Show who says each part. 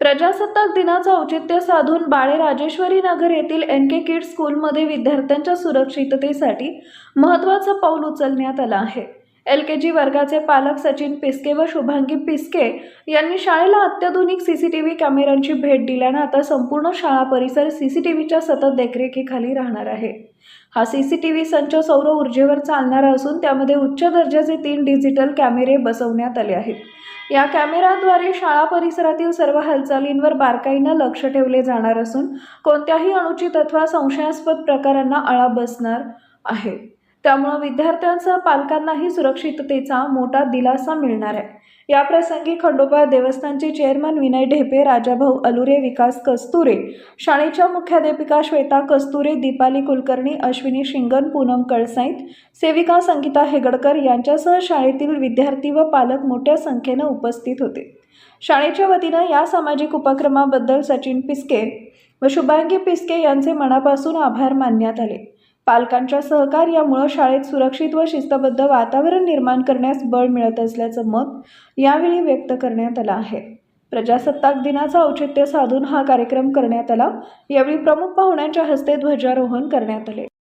Speaker 1: प्रजासत्ताक दिनाचं औचित्य साधून बाळे राजेश्वरी नगर येथील एन के किड्स स्कूलमध्ये विद्यार्थ्यांच्या सुरक्षिततेसाठी महत्त्वाचं पाऊल उचलण्यात आलं आहे. एल के जी वर्गाचे पालक सचिन पिस्के व शुभांगी पिस्के यांनी शाळेला अत्याधुनिक सी सी टी व्ही कॅमेऱ्यांची भेट दिल्यानं आता संपूर्ण शाळा परिसर सी सी टी व्हीच्या सतत देखरेखीखाली राहणार आहे. हा सी सी टी व्ही संच सौर ऊर्जेवर चालणारा असून त्यामध्ये उच्च दर्जाचे तीन डिजिटल कॅमेरे बसवण्यात आले आहेत. या कॅमेऱ्याद्वारे शाळा परिसरातील सर्व हालचालींवर बारकाईनं लक्ष ठेवले जाणार असून कोणत्याही अनुचित अथवा संशयास्पद प्रकारांना आळा बसणार आहे. त्यामुळं विद्यार्थ्यांसह पालकांनाही सुरक्षिततेचा मोठा दिलासा मिळणार आहे. याप्रसंगी खंडोबा देवस्थानचे चेअरमन विनय ढेपे राजाभाऊ अलुरे विकास कस्तुरे शाळेच्या मुख्याध्यापिका श्वेता कस्तुरे दीपाली कुलकर्णी अश्विनी शिंगण पूनम कळसाईत सेविका संगीता हेगडकर यांच्यासह शाळेतील विद्यार्थी व पालक मोठ्या संख्येनं उपस्थित होते. शाळेच्या वतीनं या सामाजिक उपक्रमाबद्दल सचिन पिस्के व शुभांगी पिस्के यांचे मनापासून आभार मानण्यात आले. पालकांच्या सहकार्यामुळं शाळेत सुरक्षित व शिस्तबद्ध वातावरण निर्माण करण्यास बळ मिळत असल्याचं मत यावेळी व्यक्त करण्यात आलं आहे. प्रजासत्ताक दिनाचं औचित्य साधून हा कार्यक्रम करण्यात आला. यावेळी प्रमुख पाहुण्यांच्या हस्ते ध्वजारोहण करण्यात आले.